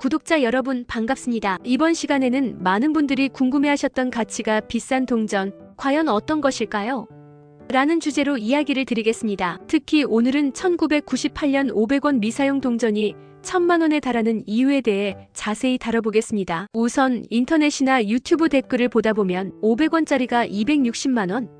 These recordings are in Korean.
구독자 여러분 반갑습니다. 이번 시간에는 많은 분들이 궁금해하셨던 가치가 비싼 동전, 과연 어떤 것일까요? 라는 주제로 이야기를 드리겠습니다. 특히 오늘은 1998년 500원 미사용 동전이 천만 원에 달하는 이유에 대해 자세히 다뤄보겠습니다. 우선 인터넷이나 유튜브 댓글을 보다 보면 500원짜리가 260만 원,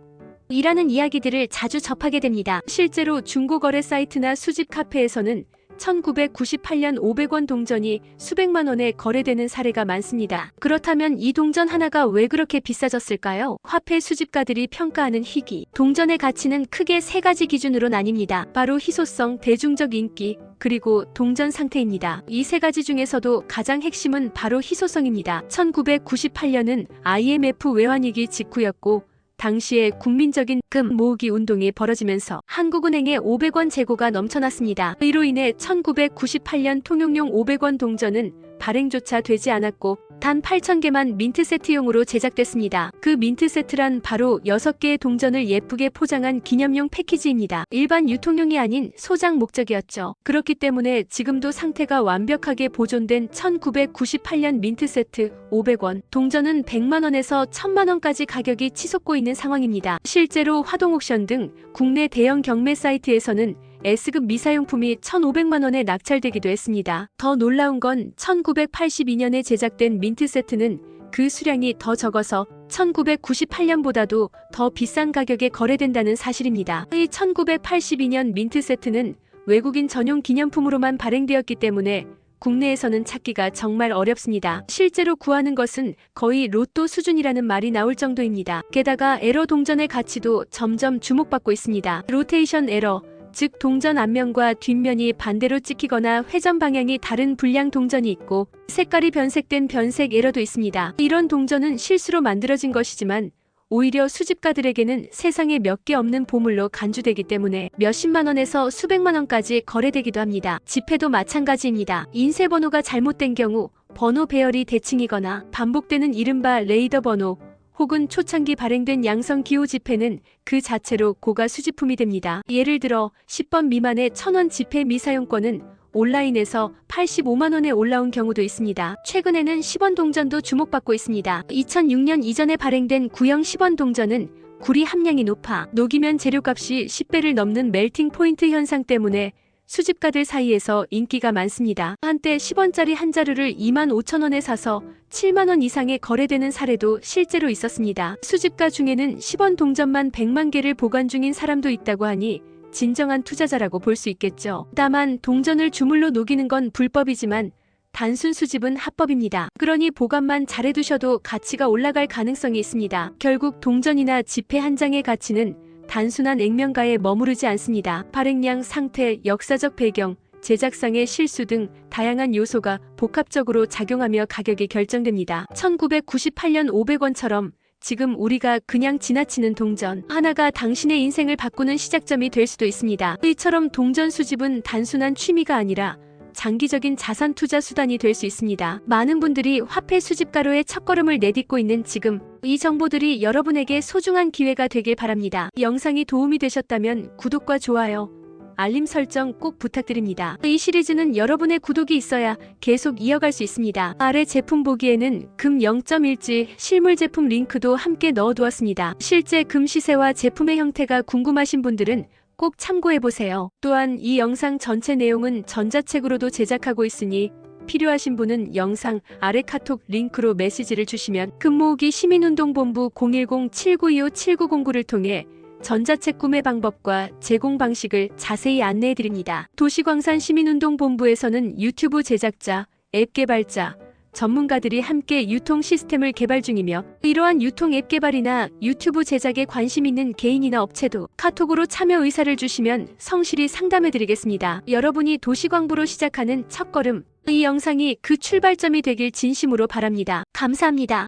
이라는 이야기들을 자주 접하게 됩니다. 실제로 중고거래 사이트나 수집 카페에서는 1998년 500원 동전이 수백만 원에 거래되는 사례가 많습니다. 그렇다면 이 동전 하나가 왜 그렇게 비싸졌을까요? 화폐 수집가들이 평가하는 희귀. 동전의 가치는 크게 세 가지 기준으로 나뉩니다. 바로 희소성, 대중적 인기, 그리고 동전 상태입니다. 이 세 가지 중에서도 가장 핵심은 바로 희소성입니다. 1998년은 IMF 외환위기 직후였고 당시에 국민적인 금 모으기 운동이 벌어지면서 한국은행에 500원 재고가 넘쳐났습니다. 이로 인해 1998년 통용용 500원 동전은 발행조차 되지 않았고 단 8,000개만 민트 세트용으로 제작됐습니다. 그 민트 세트란 바로 6개의 동전을 예쁘게 포장한 기념용 패키지입니다. 일반 유통용이 아닌 소장 목적이었죠. 그렇기 때문에 지금도 상태가 완벽하게 보존된 1998년 민트 세트 500원, 동전은 100만원에서 1000만원까지 가격이 치솟고 있는 상황입니다. 실제로 화동옥션 등 국내 대형 경매 사이트에서는 S급 미사용품이 1,500만 원에 낙찰되기도 했습니다. 더 놀라운 건 1982년에 제작된 민트 세트는 그 수량이 더 적어서 1998년보다도 더 비싼 가격에 거래된다는 사실입니다. 이 1982년 민트 세트는 외국인 전용 기념품으로만 발행되었기 때문에 국내에서는 찾기가 정말 어렵습니다. 실제로 구하는 것은 거의 로또 수준이라는 말이 나올 정도입니다. 게다가 에러 동전의 가치도 점점 주목받고 있습니다. 로테이션 에러, 즉 동전 앞면과 뒷면이 반대로 찍히거나 회전 방향이 다른 불량 동전이 있고 색깔이 변색된 변색 에러도 있습니다. 이런 동전은 실수로 만들어진 것이지만 오히려 수집가들에게는 세상에 몇 개 없는 보물로 간주되기 때문에 몇십만 원에서 수백만 원까지 거래되기도 합니다. 지폐도 마찬가지입니다. 인쇄 번호가 잘못된 경우 번호 배열이 대칭이거나 반복되는 이른바 레이더 번호 혹은 초창기 발행된 양성 기호 지폐는 그 자체로 고가 수집품이 됩니다. 예를 들어 10번 미만의 1000원 지폐 미사용권은 온라인에서 85만 원에 올라온 경우도 있습니다. 최근에는 10원 동전도 주목받고 있습니다. 2006년 이전에 발행된 구형 10원 동전은 구리 함량이 높아 녹이면 재료값이 10배를 넘는 멜팅 포인트 현상 때문에 수집가들 사이에서 인기가 많습니다. 한때 10원짜리 한 자루를 2만 5천 원에 사서 7만 원 이상에 거래되는 사례도 실제로 있었습니다. 수집가 중에는 10원 동전만 100만 개를 보관 중인 사람도 있다고 하니 진정한 투자자라고 볼 수 있겠죠. 다만 동전을 주물러 녹이는 건 불법이지만 단순 수집은 합법입니다. 그러니 보관만 잘해두셔도 가치가 올라갈 가능성이 있습니다. 결국 동전이나 지폐 한 장의 가치는 단순한 액면가에 머무르지 않습니다. 발행량, 상태, 역사적 배경, 제작상의 실수 등 다양한 요소가 복합적으로 작용하며 가격이 결정됩니다. 1998년 500원처럼 지금 우리가 그냥 지나치는 동전 하나가 당신의 인생을 바꾸는 시작점이 될 수도 있습니다. 이처럼 동전 수집은 단순한 취미가 아니라 장기적인 자산 투자 수단이 될 수 있습니다. 많은 분들이 화폐 수집가로의 첫걸음을 내딛고 있는 지금 이 정보들이 여러분에게 소중한 기회가 되길 바랍니다. 영상이 도움이 되셨다면 구독과 좋아요, 알림 설정 꼭 부탁드립니다. 이 시리즈는 여러분의 구독이 있어야 계속 이어갈 수 있습니다. 아래 제품 보기에는 금 0.1지 실물 제품 링크도 함께 넣어두었습니다. 실제 금 시세와 제품의 형태가 궁금하신 분들은 꼭 참고해보세요. 또한 이 영상 전체 내용은 전자책으로도 제작하고 있으니 필요하신 분은 영상 아래 카톡 링크로 메시지를 주시면 금모으기 시민운동본부 010-7925-7909를 통해 전자책 구매 방법과 제공 방식을 자세히 안내해 드립니다. 도시광산 시민운동본부에서는 유튜브 제작자, 앱 개발자, 전문가들이 함께 유통 시스템을 개발 중이며 이러한 유통 앱 개발이나 유튜브 제작에 관심 있는 개인이나 업체도 카톡으로 참여 의사를 주시면 성실히 상담해 드리겠습니다. 여러분이 도시광부로 시작하는 첫걸음, 이 영상이 그 출발점이 되길 진심으로 바랍니다. 감사합니다.